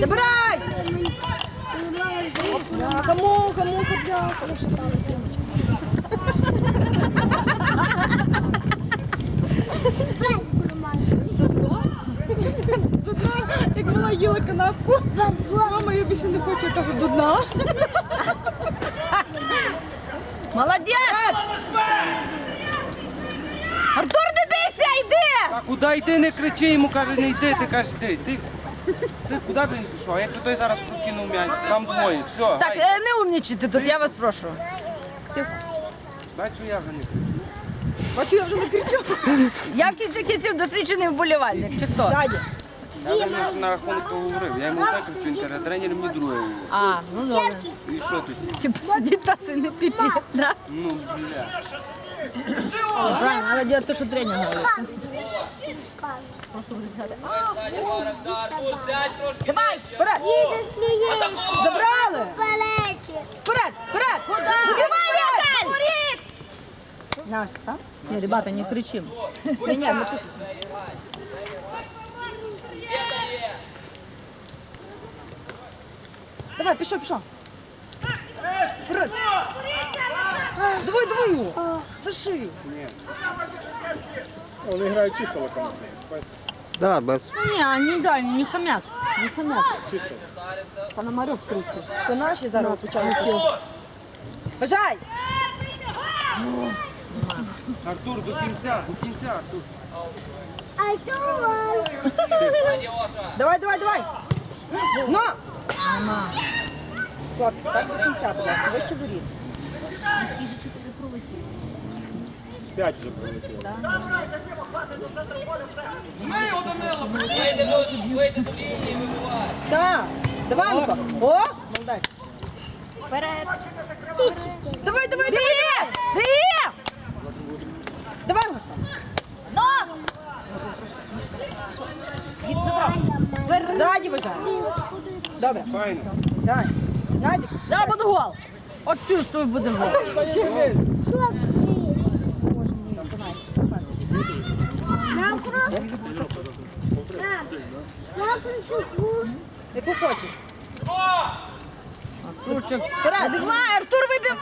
Добирай! Бляха, муха, муха, бляха. Ну, що там? Як вона їла канапку, мама, я більше не хочу, я кажу, до дна. Молодець! Артур, не бійся, йди! А куди йди, не кричи, йому каже, не йди, ти кажеш, йди. Ти, ти куди б він пішов? Як той зараз прокинув м'яч? Там двоє, все. Так, гай. е, не умнічайте тут, я вас прошу. Бачу, я вже не кричу. Бачу, я вже не кричу. Я в кінці кінців досвідчений вболівальник, чи хто? Ззаді. Я вже на, на рахунок поговорив. Я йому так кричу, інтерес, тренер мені друге. А, ну добре. І що тут? Типу сидіть тато і не піпі, да? Ну, бля. Правильно, робити те, що тренер говорить. Давай! Вперед! Забрали! Вперед! Вперед! Вибивай, Віталь! Наш, так? Не, ребята, не кричим. Ні, ні, ми тут. Давай, пішов, пішов. Вперед! Давай, давай його! За шию! Вони грають чисто локомотив. Без Да, без. Не, они да, не хамят. Не хамят. чисто. Пономарев кричит. То наші зараз почали. Бажай! Артур, до кінця, до кінця, Артур. Давай, давай, давай! Ну! Нема. Хлопці, так до кінця, будь ласка, вище воріт. П'ять вже прилетіло. Так, давай, Мика. О, молодець. Вперед. Давай, давай, давай, давай! Бі! Давай, Гошка. Ну! Від забрав. Ззаді вважай. Добре, Файно. давай. Надік. Зараз буде гол. От чувствую, буде гол. Яку хочеш. Артурчик. Вперед. Артур вибивай.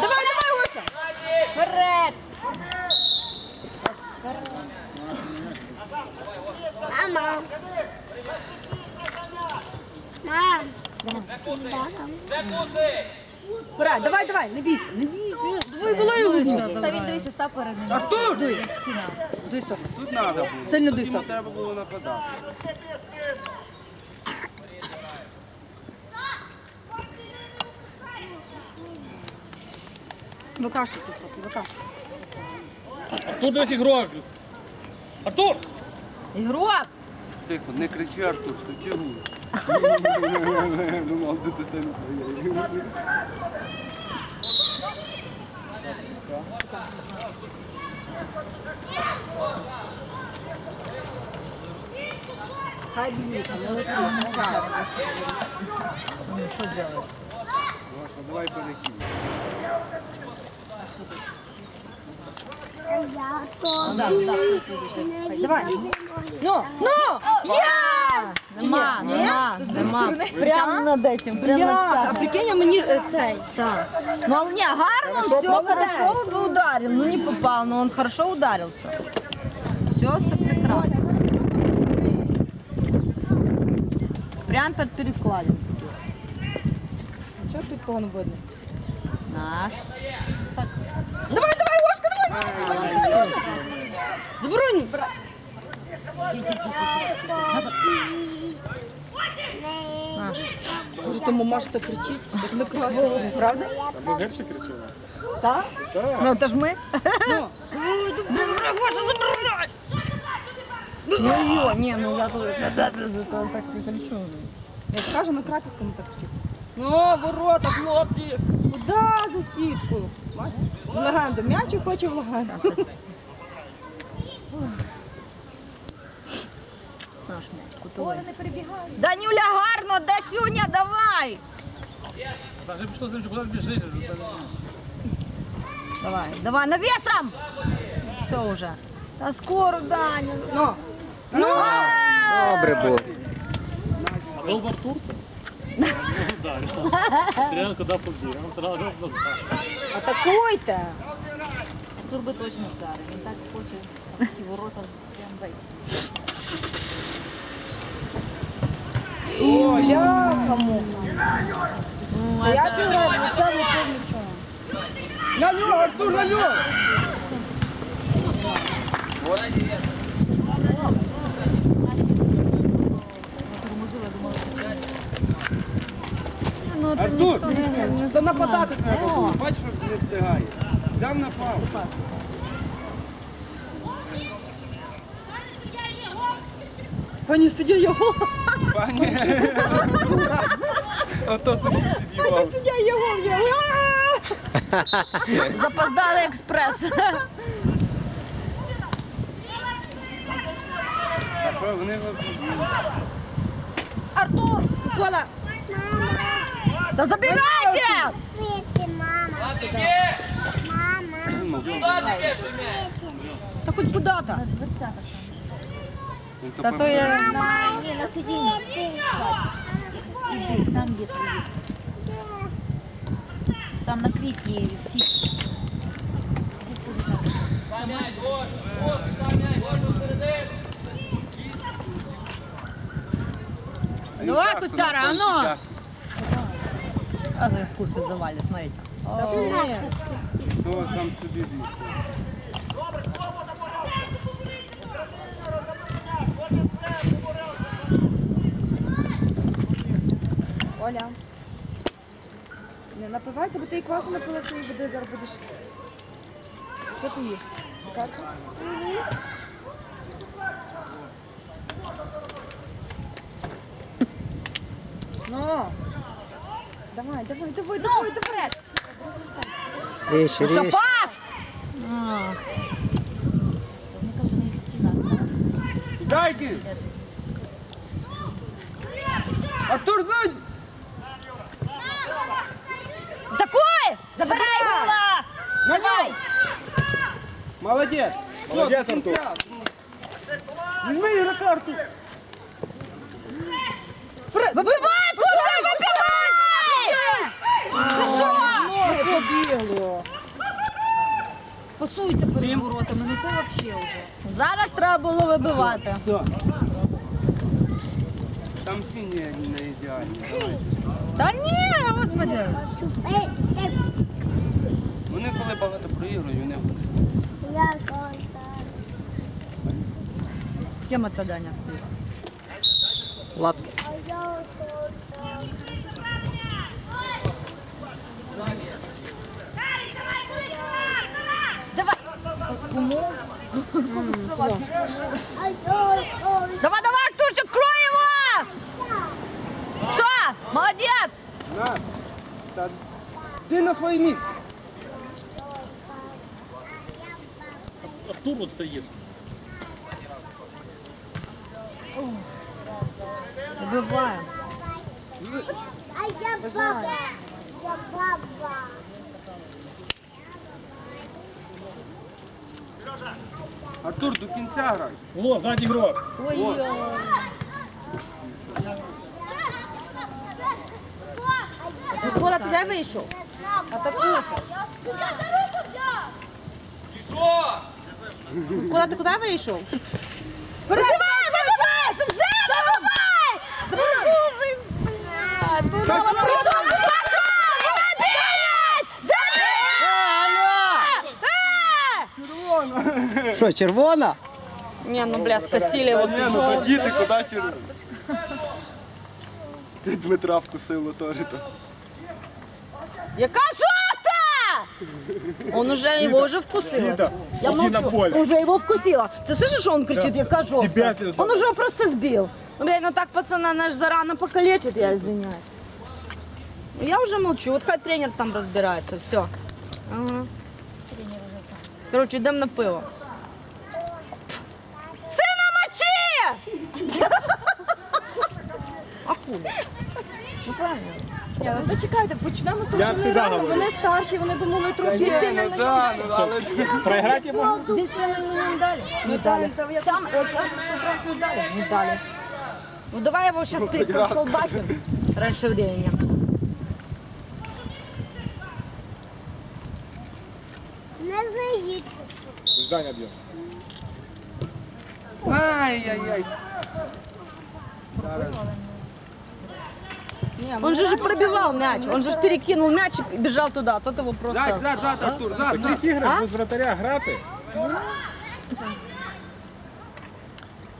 Давай, давай, Гоша. Вперед. Мама. Мам. Вперед, давай, давай, не бійся, не бійся. Давай, давай, давай. Та він дивися, став перед ним. Артур! Як стіна. Дуй стоп. Тут треба було. Сильно Тут дуй, йому стоп. треба було нападати. Викашуй, ти стоп, викашуй. Артур десь ігрок. Артур! Ігрок. Тихо, не кричи, Артур, кричи гур. Думав, де дитина своє. Хай б'ють. Ну що робити? Гоша, давай перекинь. Я то. Ну, так, так, тут уже. Давай. Ну, ну! Я! Нема, Ні? нема, Ти з другої нема. сторони? Прямо над этим, прямо над Бля, а штангой. прикинь, а мені е, цей. Так. Ну, але не, гарно, все молодець. хорошо он ударил. Ну, не попал, но он хорошо ударился. Все, все прекрасно. Прям под перекладиной. Чого тут погано видно? Наш. Давай, давай, Гошка, давай! Заборонь! Наш. Може, тому Маша так кричить, як не кричить, правда? Ми гірше кричали. Так? Так. Ну, это ж мы. Ну, Ну, ее, не, ну я тут это так не кричу. як скаже, на кратівському так кричить. Ну, ворота, хлопці! Куди за сіткою? Бачиш? В легенду. М'ячик хоче в легенду. Наш мяч, кутовий. Данюля, гарно, Дасюня, давай. Так, вже пішло з куди біжить. Давай, давай, навесом! все уже. Та скоро, Даня. Ну. Добре було. А был бы Артур? Да, Реально, когда он сразу назад. Атакуйте. Артур би точно вдарив. Він так хоче і ворота прям весь. О, ляха муха. Ну, це- грав? Це нічого. На нього, Артур, на нього! Я Ну, Артур, ніхто не- не Та нападати треба було, бачиш, що не встигає. Взяв напав. Пані суддя його. Пані. Ото собі під'їбав. Суддя його вже. Запоздали експрес. А що, вони... Артур! Кола. Та забирайте! Привет, мама. Мама. Та хоч куди-то. Він Та то я... Ні, на сидінні. Іди, там є твої. Там на кріслі всі. Давай, Так, Кусяра, а ну! А за екскурсію завали, смотрите. Ні. То сам собі бій. Оля. Не напивайся, бо ти і квасу напилася і води зараз будеш. Що ти їш? Карту? Ну. Давай, давай, давай, давай, давай. Ріж, Ну що, ріж. пас? А, Вони кажуть, у них стіна стала. Дайте! Артур! Такой! Забирай Молодець! Молодець, Артур! Візьми ігрока, Артур! Вибивай, Куся, вибивай! Ти що? Ноги побігло. Пасується перед воротами, ну це взагалі вже. Зараз треба було вибивати. Там не, не ідеальні. Та ні, господи. Вони коли багато проігрують, вони я. З ким це Даня я контакт. Давай. Кому? Давай, давай, Артурчик, крой его! Що? Молодець! на. Ти на своє місце. Артур вот стоит. Вибиваємо. А я баба. Я баба. Артур, до кінця грай. Во, сзади игрок. Ой-ой. Кола, ти де вийшов? Атакуйте. Кола, ти куди вийшов? Вибивай, вибивай! Вже просто! Пошов! Забить! Забить! Е! Що, червона? Не, ну бля, скосили Та вот ні, ну це діти, куди через. Ти Дмитра вкусило теж. то. Яка? Он уже его уже вкусил. Лида, Я иди на молчу. поле. Уже его вкусила. Ты слышишь, что он кричит, яка жовта? Тебя это- Он уже просто сбил. Ну, блядь, ну так пацана наш зарано покалечит, я извиняюсь. Я уже молчу, вот хоть тренер там разбирается, все. Короче, идем на пиво. Сына мочи! А хули? Ну правильно. Ні, ну то чекайте, почнемо з того, Я що вони всегда рано, говорю. вони старші, вони би могли трохи. Ну, да, ну, але... Проиграть я могу? Здесь мне не дали. Не дали. Там э, карточку красную дали. Не дали. Ну давай его сейчас переколбасим раньше времени. Не знають. Здание бьет. Ай-яй-яй. Ні, Он же же пробивал мяч, он же ж перекинул мяч и бежал туда, тот его Зад, просто... зад, зад, Артур, В зад, таких зад. іграх без вратаря грати.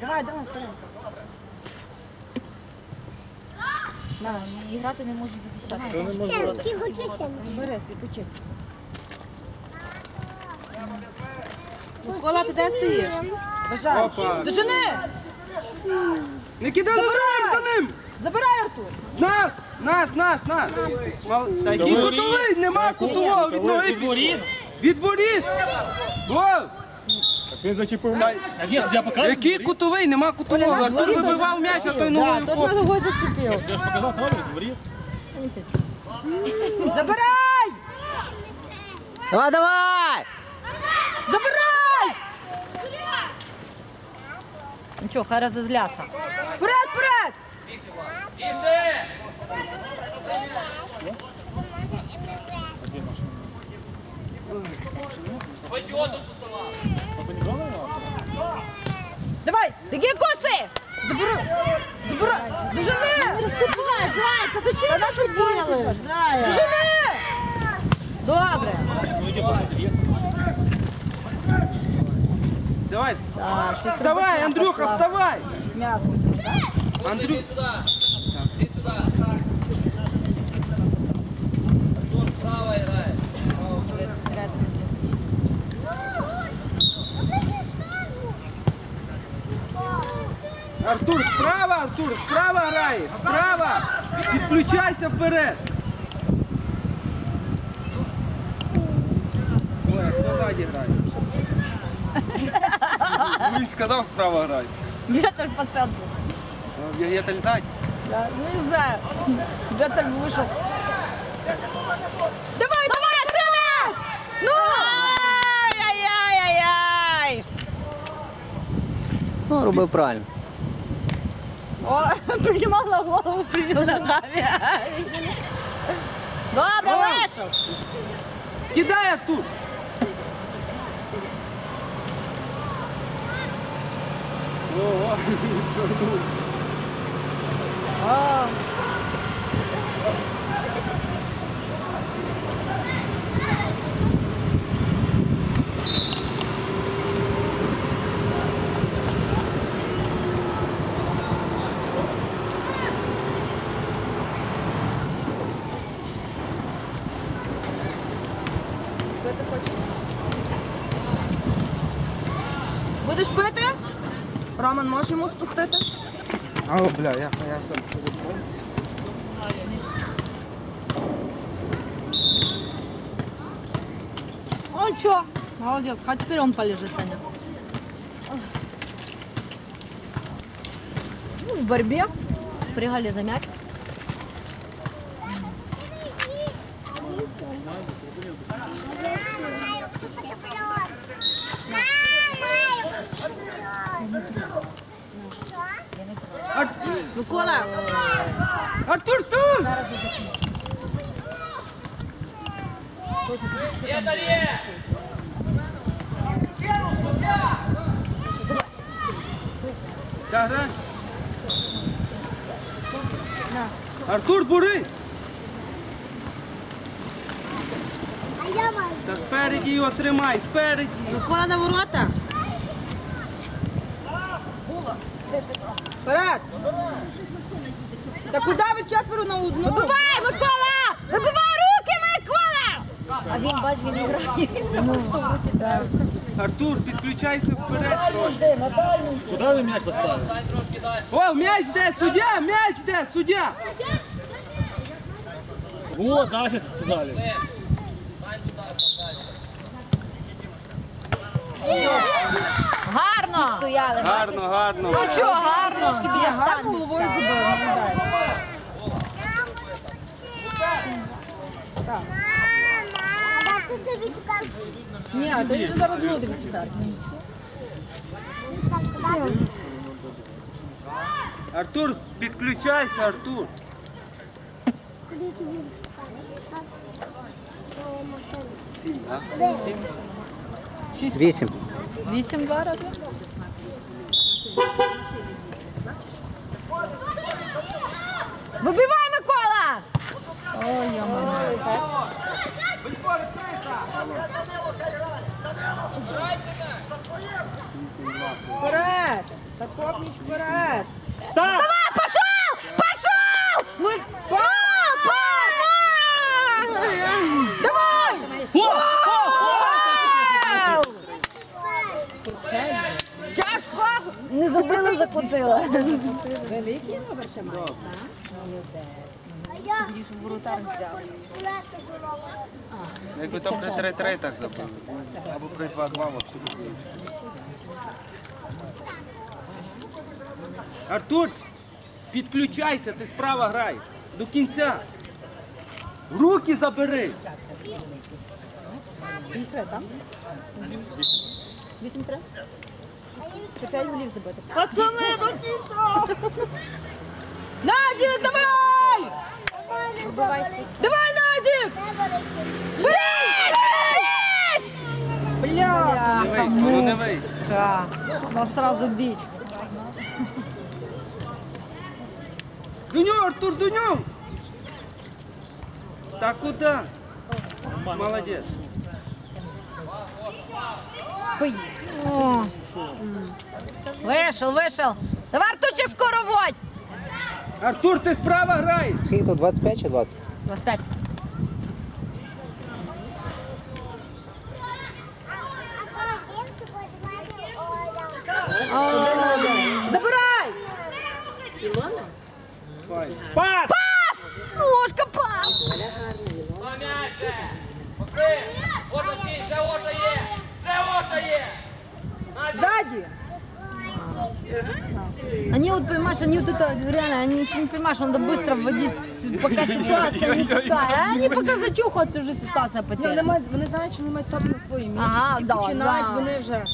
Давай, давай, вперед. І грати не можу захищати. То не може бути. Ти хочешся? Микола, ти де стоїш? Бажаю. Опа. Дожени! Не кидай за ним, за ним! Забирай, Артур! Нас, нас, нас, нас. Мал- Та який кутовий, нема кутового, від ноги воріт. Від воріт! Гол! Він зачепив мяч. Є, я. Який кутовий, нема кутового. Артур вибивав м'яч, а той Да, ногою тот поп. ногой зацепил. Я ж показав сразу від. Забирай! Давай, давай! Забирай! Ничего, хай разозлятся. Вперед, вперед! Давай, беги, косы! Забирай! Забирай! Бежены! Не рассыпай, Зайка, зачем Тогда ты делаешь, Зая? Бежены! Добре. Давай, да, давай, Андрюха, вставай! Мясо. Андрюха. Артур, справа, Артур, справа грає, справа! Підключайся вперед! Ой, а хто ззаді грає? Він сказав справа грає. Ветер по центру. Я, я там ззаді. Да, ну не знаю. Ветер вышел. Давай, давай, стріляй! Ну! Ай-яй-яй-яй! Ну, робив правильно. О, приймала голову, привел ногами. Добре, вийшов. Кидай тут. Ого. Роман, можеш йому спустити? А, бля, я, я там. Он что? Молодец, хоть теперь он полежит, Таня. Ну, в борьбе прыгали за мяч. Микола! Артур тут! Так, да? Артур, бури! А я маю. Та спереді його тримай, спереді. Микола на ворота! Вперед! Та куди ви четверо на одну? Выбивай, Микола! Выбивай руки, Микола! А він, бач, він і грає. Це просто викидає. Артур, підключайся вперед трошки. Куди ви м'яч поставили? О, м'яч де, суддя, м'яч де, суддя! Вот, далі далі. Гарно! Стояли. Гарно, гарно. Ну що, гарно? Трошки біля Гарно штанги головою забив. Так. А ти тобі? Ні, то вже зараз дати? Артур, підключайся, Артур. Так. Сім, так? Куди? Вісім. Вісім два рази. Вибивай, Микола! Вперед! Та копніч вперед! Давай, пошел! Пошел! Ну, Па! Па! Давай! Тяжко! Не забили, закотила. Великий номер ще маєш, А я Більш воротар взяв. кулети. Якби там при 3-3 так забили. Або при 2-2 взагалі. Артур, підключайся, ти справа грай. До кінця. Руки забери. Вісім три, так? Вісім три? Ще п'ять голів забити. Пацани, до кінця! Назік, давай! Давай, Назік! Бить! Бля! Не вийшло, ну не вийшло. Да. Нас сразу бить. До нього, Артур, до нього. Так куди? Молодець. Пий. О. Вышел, вышел. Давай, Артурчик, скоро водь. Артур, ти справа граєш. Скільки тут, 25 чи 20? 25. Забирай! Пас! Ножка пас. Ззаді! Они вот, понимаешь, они вот это, реально, они еще не понимают, что надо быстро вводить, пока ситуация не такая. А они пока зачухаются, уже ситуация Ні, вони, потеряна. мають, вони знають, що вони мають стати на своїм місці. Ага, і да, починають да. вони вже.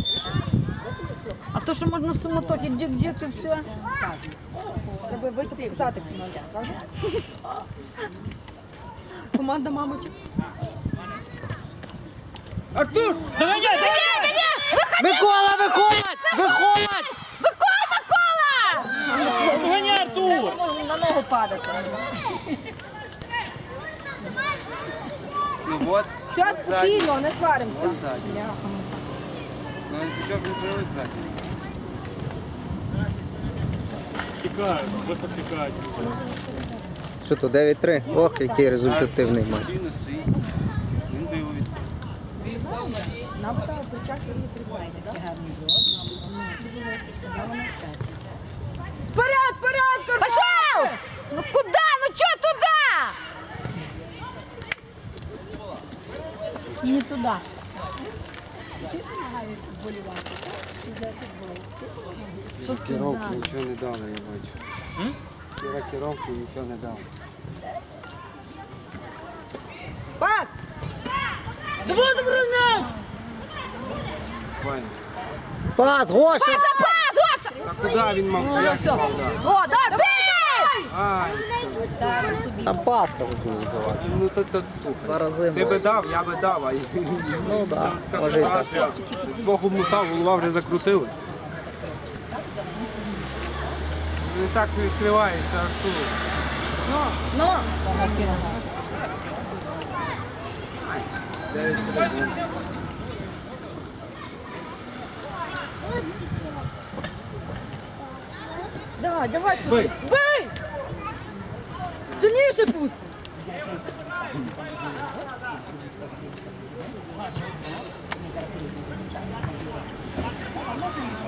А то, что можно в суматохе дик-дик и все. Треба вийти показати команду, правда? Команда мамочок. Артур! Давай! Микола, виходь! Виходь! Гони, Артур! На ногу падать. Ну от. Все спокійно, не сваримося. От ззаді. Ну, пішов не привик. Тікають, просто тікають. Що то, 9-3? Ох, який результативний матч. Постійно стоїть. Він би його від... Нам стало при час її прибувати. Вперед, вперед, Карпат! Пошел! Ну куда? Ну что туда? Не туда. Керовки нічого не дали, я бачу. Кіра керовки нічого не дав. Пас! Давай, давай, м'яч! Файно. Пас, Гоша! Пас, пас, Гоша! А куди він мав? Ну, Як все. він мав дати? О, да, бей! Ай, Там паска хотів здавати. ну то то Два рази. Ти би дав, я би дав, а Ну так, може і так. Богу мутав, голова вже закрутили. Не так відкриваєшся, Артур. Ну, давай, давай, пусти. Бий! Сильніше пусть!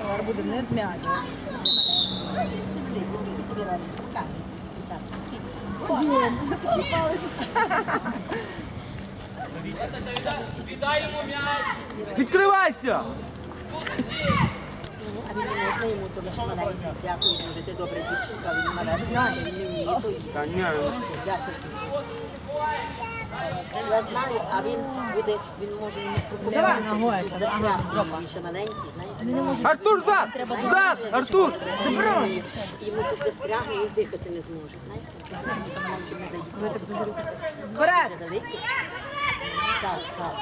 Зараз буде вниз м'яч. Відкривайся! Дякую дуже, ти добре дівчинка, він мене він не вміє, то й Та ні, дякую. Я знаю, а він буде, він може ногою зараз. Ага, жопа. Він ще маленький, знаєте. Артур, зад! Зад! Артур! Забрав. Йому тут застрягне, він дихати не зможе. Знаєте? Вперед! Так, так.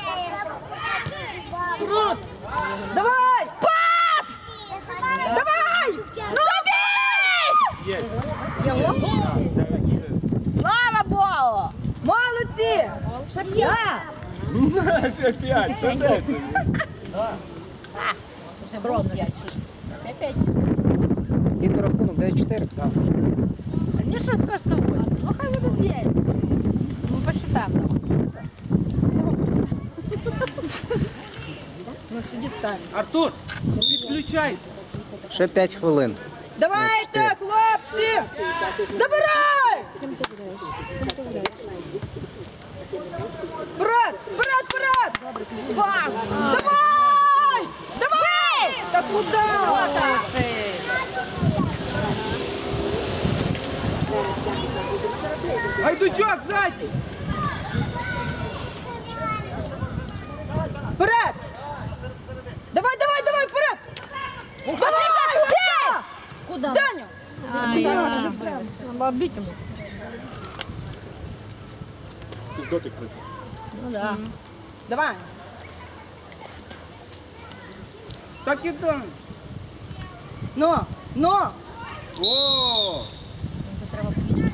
Давай! Давай! Ну! Є. Його? Слава Богу! Молодці! Ще п'ять! Ще п'ять, ще десять. Скромно. Опять. І до рахунок 9-4. Мне что скажется 8? Ну, хай будет 9. Ну, посчитаем. Ну, сиди стань. Артур, підключайся. Ще 5 хвилин. Давайте, хлопці! Забирай! Вперед! Вперед, вперед! Пас! Давай! Давай! Та куди? Гайдучок, задній. Вперед! Давай, давай, давай, вперед! Давай! Надо бить ему. Ну да. Давай! Так і там. Ну, ну! О! Треба вони?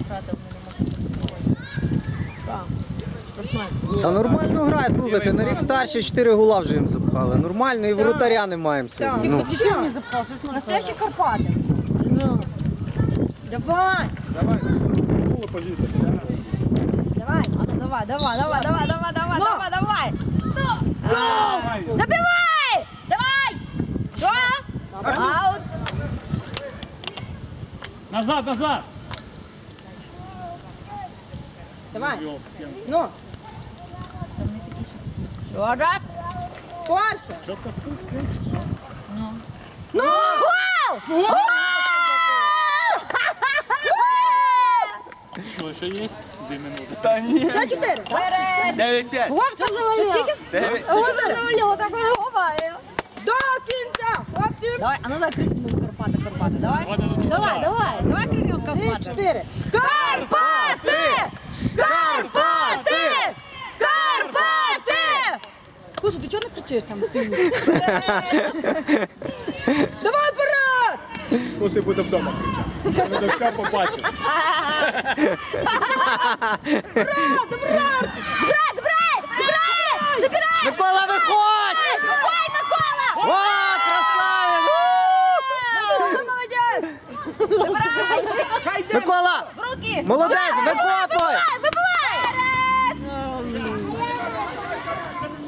Та нормально грає, слухайте, на рік старше 4 гола вже їм запхали. Нормально, і воротаря не маємо сьогодні. Ну, чего не запал? Что смотри? Настоящі Карпати! Ну. Давай! Давай. Давай! А ну давай, давай, давай, давай, давай, давай, Ну. давай, давай. Забивай! Давай! Аут! Назад, назад! Давай! Ну! Еще раз. Скорше! Що ти? Ну! Гол! Що, ще є? Дві минути. Та ні. Ще чотири! Дев'ять п'ять. Вовка завалил. Дев'ять. Вовка завалил, так он ломает. До кінця! Хлопці! Давай, а ну дай крикнем Карпаты, Карпаты, давай. Давай, давай, Давай, давай, давай крикнем Три, Карпаты. чотири! Карпати! Карпати! Карпати! Кузя, ти чого не кричиш там? стоїш? Давай вперед! Уси буде вдома кричати. Ми до все побачимо. Вперед, вперед! Забирай, забирай, забирай, забирай. Микола, виходь! Ой, Микола! О, красавець! Микола, молодець! Микола! В руки. Молодець, викопуй!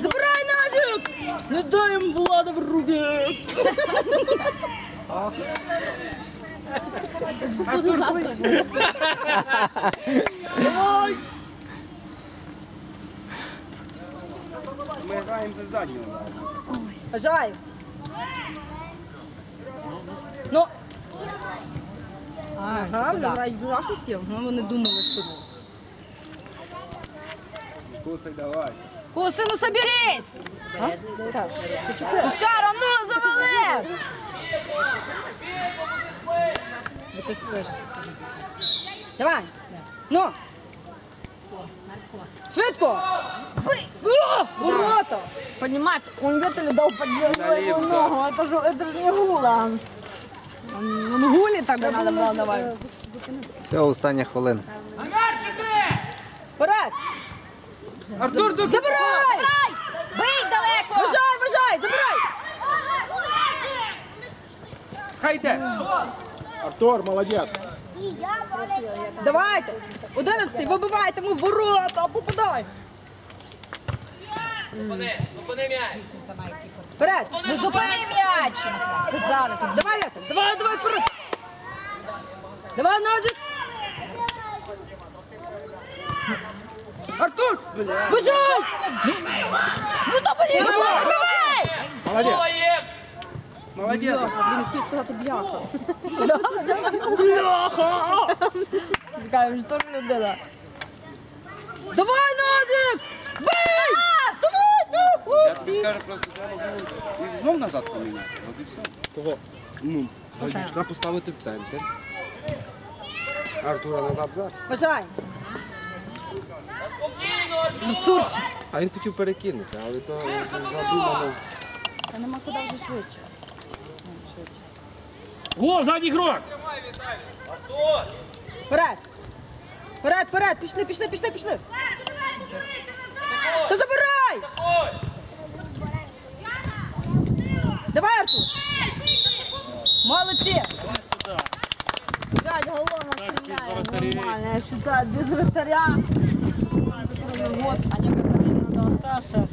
Забирай Надюк! Не дай їм влада в руки! Артур. Давай. Ми граємо за заднього. Бажаю! Ну! Ага, вони грають в захисті, ага, вони думали з тобою. Слухай, давай. Куси, ну соберись! Так. Все равно завалив! Бо ти спиш. Давай! Ну! Швидко! О, Ворота! Понимаешь, он где-то дал поддержку Налево, его да. ногу, это же, это же не гула. Он, он гули тогда надо было давать. Все, остання хвилина. Вперед! Артур, до Забирай! Бий далеко! Вважай, вважай, забирай! Хай йде. Артур, молодець. Давайте! Одинадцятий, вибивайте му в ворота, попадай! Вперед! Ну зупини м'яч! Сказали тобі. Давай, Вятик, давай, давай, вперед! Давай, Назик! Артур! Бежай! Ну то блін, давай! Молодець. Молодець. Бляха, блін, хотів сказати бляха. Скажеш, що ж людина. Давай, Назик! Бий! Давай, ну, Я тобі скажу, просто треба було і знов назад поміняти. От і все. Того. Ну, Гайдучка поставити в центр. Артура назад взад. Бажай! А він хотів перекинути, але то задумано. Та нема куди вже швидше. Ну. О, задній ігрок! Вперед! Вперед, вперед! Пішли, пішли, пішли, пішли! Та забирай! Давай, Артур! Молодці! Пять голов Так, без нормально. Я считаю, без вратаря. Вот, а некоторые надо старше.